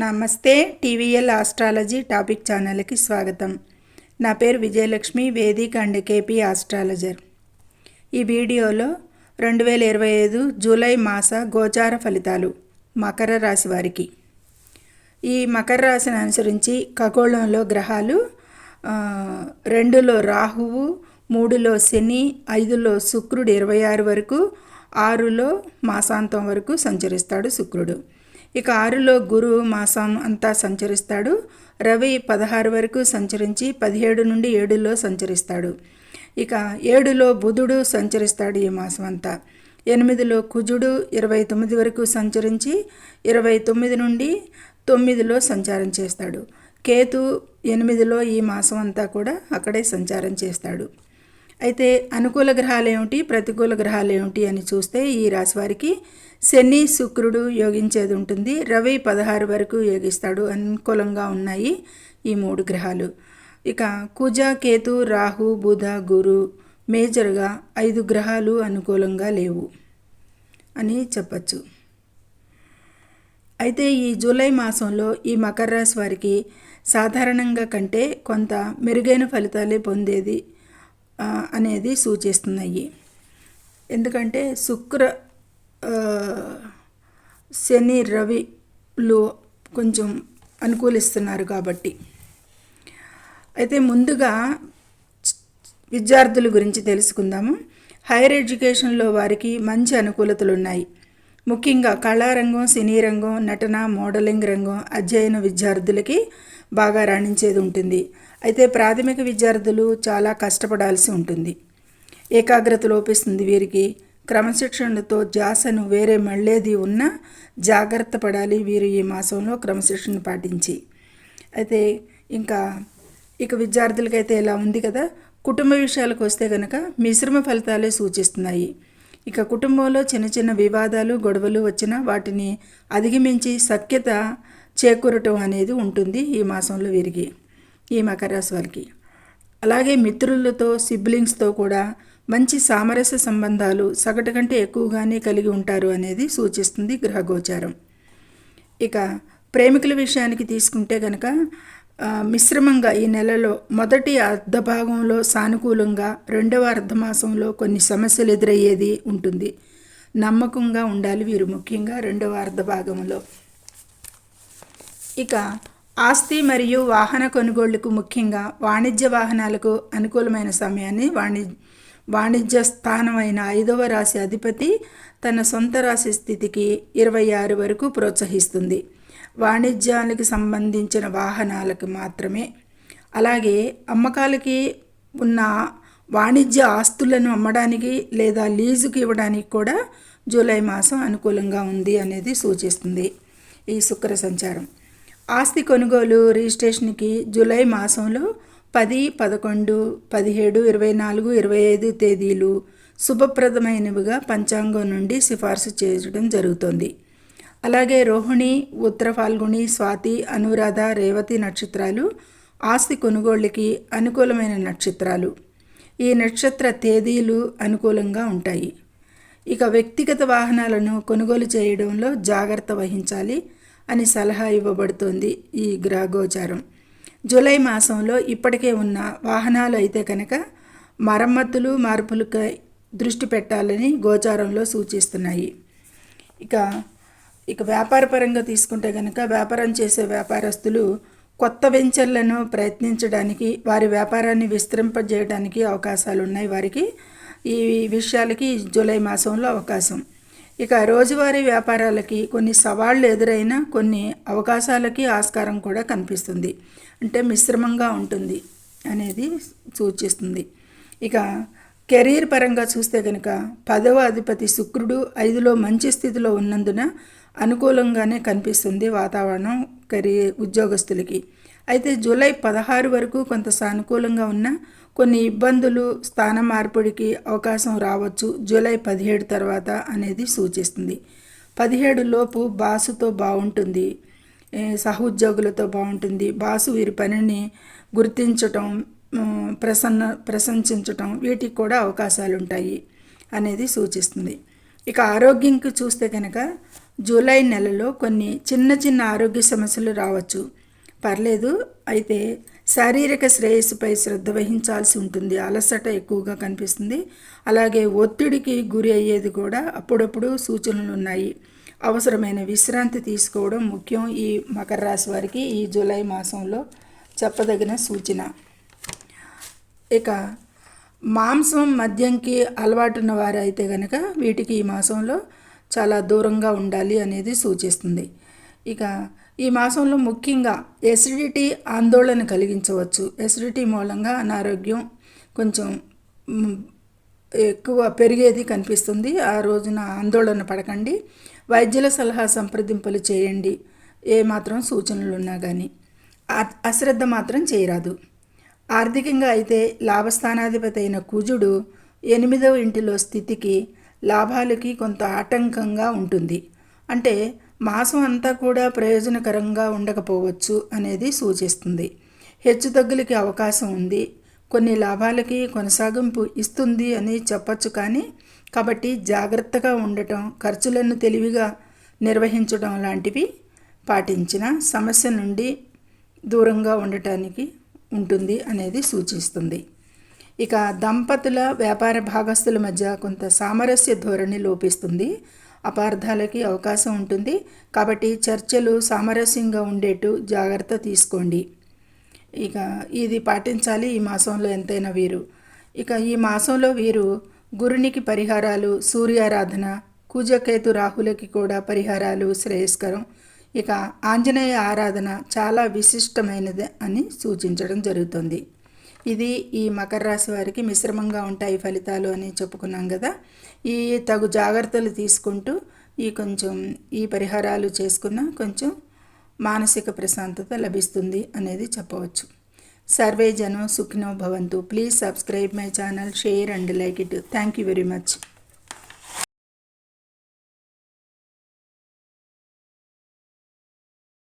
నమస్తే TVL astrology topic ఛానల్కి స్వాగతం. నా పేరు విజయలక్ష్మి వేదిక అండ్ కేపీ ఆస్ట్రాలజర్. ఈ వీడియోలో రెండు వేల ఇరవై ఐదు జూలై మాస గోచార ఫలితాలు మకర రాశి వారికి. ఈ మకర రాశిని అనుసరించి ఖగోళంలో గ్రహాలు రెండులో రాహువు మూడులో శని ఐదులో శుక్రుడు ఇరవై ఆరు వరకు ఆరులో మాసాంతం వరకు సంచరిస్తాడు శుక్రుడు. ఇక ఆరులో గురు మాసం అంతా సంచరిస్తాడు. రవి పదహారు వరకు సంచరించి పదిహేడు నుండి ఏడులో సంచరిస్తాడు. ఇక ఏడులో బుధుడు సంచరిస్తాడు ఈ మాసం అంతా. ఎనిమిదిలో కుజుడు ఇరవై తొమ్మిది వరకు సంచరించి ఇరవై తొమ్మిది నుండి తొమ్మిదిలో సంచారం చేస్తాడు. కేతు ఎనిమిదిలో ఈ మాసం అంతా కూడా అక్కడే సంచారం చేస్తాడు. అయితే అనుకూల గ్రహాలు ఏమిటి ప్రతికూల గ్రహాలు ఏమిటి అని చూస్తే ఈ రాశి వారికి శని శుక్రుడు యోగించేది ఉంటుంది. రవి పదహారు వరకు యోగిస్తాడు. అనుకూలంగా ఉన్నాయి ఈ మూడు గ్రహాలు. ఇక కుజ కేతు రాహు బుధ గురు మేజర్గా ఐదు గ్రహాలు అనుకూలంగా లేవు అని చెప్పచ్చు. అయితే ఈ జూలై మాసంలో ఈ మకర రాశి వారికి సాధారణంగా కంటే కొంత మెరుగైన ఫలితాలే పొందేది అనేది సూచిస్తున్నాయి. ఎందుకంటే శుక్ర శని రవిలు కొంచెం అనుకూలిస్తున్నారు కాబట్టి. అయితే ముందుగా విద్యార్థుల గురించి తెలుసుకుందాము. హైయర్ ఎడ్యుకేషన్లో వారికి మంచి అనుకూలతలు ఉన్నాయి ముఖ్యంగా కళారంగం సినీ రంగం నటన మోడలింగ్ రంగం అధ్యయన విద్యార్థులకి బాగా రాణించేది ఉంటుంది. అయితే ప్రాథమిక విద్యార్థులు చాలా కష్టపడాల్సి ఉంటుంది. ఏకాగ్రత లోపిస్తుంది వీరికి. క్రమశిక్షణతో జాసను వేరే మళ్ళేది ఉన్నా జాగ్రత్త పడాలి వీరు ఈ మాసంలో క్రమశిక్షణ పాటించి. అయితే ఇంకా ఇక విద్యార్థులకైతే ఇలా ఉంది కదా. కుటుంబ విషయాలకు వస్తే కనుక మిశ్రమ ఫలితాలే సూచిస్తున్నాయి. ఇక కుటుంబంలో చిన్న చిన్న వివాదాలు గొడవలు వచ్చినా వాటిని అధిగమించి సఖ్యత చేకూరటం అనేది ఉంటుంది ఈ మాసంలో వీరికి ఈ మకర రాశి వారికి. అలాగే మిత్రులతో సిబ్లింగ్స్తో కూడా మంచి సామరస్య సంబంధాలు సగటు కంటే ఎక్కువగానే కలిగి ఉంటారు అనేది సూచిస్తుంది గ్రహగోచారం. ఇక ప్రేమికుల విషయానికి తీసుకుంటే కనుక మిశ్రమంగా ఈ నెలలో మొదటి అర్ధ భాగంలో సానుకూలంగా రెండవ అర్ధమాసంలో కొన్ని సమస్యలు ఎదురయ్యేది ఉంటుంది. నమ్మకంగా ఉండాలి వీరు ముఖ్యంగా రెండవ అర్ధ భాగంలో ఇక ఆస్తి మరియు వాహన కొనుగోళ్ళకు ముఖ్యంగా వాణిజ్య వాహనాలకు అనుకూలమైన సమయాన్ని వాణి వాణిజ్య స్థానమైన ఐదవ రాశి అధిపతి తన సొంత రాశి స్థితికి ఇరవై ఆరు వరకు ప్రోత్సహిస్తుంది. వాణిజ్యానికి సంబంధించిన వాహనాలకు మాత్రమే. అలాగే అమ్మకాలకి ఉన్న వాణిజ్య ఆస్తులను అమ్మడానికి లేదా లీజుకి ఇవ్వడానికి కూడా జూలై మాసం అనుకూలంగా ఉంది అనేది సూచిస్తుంది ఈ శుక్ర సంచారం. ఆస్తి కొనుగోలు రిజిస్ట్రేషన్కి జూలై మాసంలో పది పదకొండు పదిహేడు ఇరవై నాలుగు ఇరవై ఐదు తేదీలు శుభప్రదమైనవిగా పంచాంగం నుండి సిఫార్సు చేయడం జరుగుతోంది. అలాగే రోహిణి ఉత్తర ఫాల్గుణి స్వాతి అనురాధ రేవతి నక్షత్రాలు ఆస్తి కొనుగోళ్ళకి అనుకూలమైన నక్షత్రాలు. ఈ నక్షత్ర తేదీలు అనుకూలంగా ఉంటాయి. ఇక వ్యక్తిగత వాహనాలను కొనుగోలు చేయడంలో జాగ్రత్త వహించాలి అని సలహా ఇవ్వబడుతోంది ఈ గ్రహగోచారం. జూలై మాసంలో ఇప్పటికే ఉన్న వాహనాలు అయితే కనుక మరమ్మతులు మార్పులకై దృష్టి పెట్టాలని గోచారంలో సూచిస్తున్నాయి. ఇక ఇక వ్యాపారపరంగా తీసుకుంటే కనుక వ్యాపారం చేసే వ్యాపారస్తులు కొత్త వెంచర్లను ప్రయత్నించడానికి వారి వ్యాపారాన్ని విస్తరింపజేయడానికి అవకాశాలు ఉన్నాయి వారికి ఈ విషయాలకి జూలై మాసంలో అవకాశం. ఇక రోజువారీ వ్యాపారాలకి కొన్ని సవాళ్ళు ఎదురైనా కొన్ని అవకాశాలకి ఆస్కారం కూడా కనిపిస్తుంది. అంటే మిశ్రమంగా ఉంటుంది అనేది సూచిస్తుంది. ఇక కెరీర్ పరంగా చూస్తే కనుక పదవ అధిపతి శుక్రుడు ఐదులో మంచి స్థితిలో ఉన్నందున అనుకూలంగానే కనిపిస్తుంది వాతావరణం కెరీర్ ఉద్యోగస్తులకి. అయితే జూలై పదహారు వరకు కొంత సానుకూలంగా ఉన్న కొన్ని ఇబ్బందులు స్థాన మార్పిడికి అవకాశం రావచ్చు జూలై పదిహేడు తర్వాత అనేది సూచిస్తుంది. పదిహేడు లోపు బాసుతో బాగుంటుంది సహ సహోద్యోగులతో బాగుంటుంది బాసు వీరి పనిని గుర్తించటం ప్రసన్న ప్రశంసించటం వీటికి కూడా అవకాశాలు ఉంటాయి అనేది సూచిస్తుంది. ఇక ఆరోగ్యంకి చూస్తే కనుక జూలై నెలలో కొన్ని చిన్న చిన్న ఆరోగ్య సమస్యలు రావచ్చు. పర్లేదు అయితే శారీరక శ్రేయస్సుపై శ్రద్ధ వహించాల్సి ఉంటుంది. అలసట ఎక్కువగా కనిపిస్తుంది. అలాగే ఒత్తిడికి గురి అయ్యేది కూడా అప్పుడప్పుడు సూచనలు ఉన్నాయి. అవసరమైన విశ్రాంతి తీసుకోవడం ముఖ్యం. ఈ మకర రాశి వారికి ఈ జూలై మాసంలో చెప్పదగిన సూచన. ఇక మాంసం మద్యంకి అలవాటున్న వారైతే కనుక వీటికి ఈ మాసంలో చాలా దూరంగా ఉండాలి అనేది సూచిస్తుంది. ఇక ఈ మాసంలో ముఖ్యంగా ఎసిడిటీ ఆందోళన కలిగించవచ్చు. ఎసిడిటీ మూలంగా అనారోగ్యం కొంచెం ఎక్కువ పెరిగేది కనిపిస్తుంది. ఆ రోజున ఆందోళన పడకండి. వైద్యుల సలహా సంప్రదింపులు చేయండి. ఏ మాత్రం సూచనలు ఉన్నా కానీ అ- అశ్రద్ధ మాత్రం చేయరాదు. ఆర్థికంగా అయితే లాభస్థానాధిపతి అయిన కుజుడు ఎనిమిదవ ఇంటిలో స్థితికి లాభాలకి కొంత ఆటంకంగా ఉంటుంది. అంటే మాసం అంతా కూడా ప్రయోజనకరంగా ఉండకపోవచ్చు అనేది సూచిస్తుంది. హెచ్చుతగ్గులకి అవకాశం ఉంది. కొన్ని లాభాలకి కొనసాగింపు ఇస్తుంది అని చెప్పచ్చు కానీ కాబట్టి జాగ్రత్తగా ఉండటం ఖర్చులను తెలివిగా నిర్వహించడం లాంటివి పాటించిన సమస్య నుండి దూరంగా ఉండటానికి ఉంటుంది అనేది సూచిస్తుంది. ఇక దంపతుల వ్యాపార భాగస్తుల మధ్య కొంత సామరస్య ధోరణి లోపిస్తుంది. అపార్థాలకి అవకాశం ఉంటుంది. కాబట్టి చర్చలు సామరస్యంగా ఉండేట్టు జాగ్రత్త తీసుకోండి. ఇక ఇది పాటించాలి ఈ మాసంలో ఎంతైనా వీరు. ఇక ఈ మాసంలో వీరు గురునికి పరిహారాలు సూర్యారాధన కుజకేతు రాహులకి కూడా పరిహారాలు శ్రేయస్కరం. ఇక ఆంజనేయ ఆరాధన చాలా విశిష్టమైనది అని సూచించడం జరుగుతుంది. ఇది ఈ మకర రాశి వారికి మిశ్రమంగా ఉంటాయి ఫలితాలు అని చెప్పుకున్నాం కదా. ఈ తగు జాగ్రత్తలు తీసుకుంటూ ఈ కొంచెం ఈ పరిహారాలు చేసుకున్న కొంచెం మానసిక ప్రశాంతత లభిస్తుంది అనేది చెప్పవచ్చు. సర్వే జనం సుఖినో భవంతు. Please subscribe my channel share and like it. Thank you very much.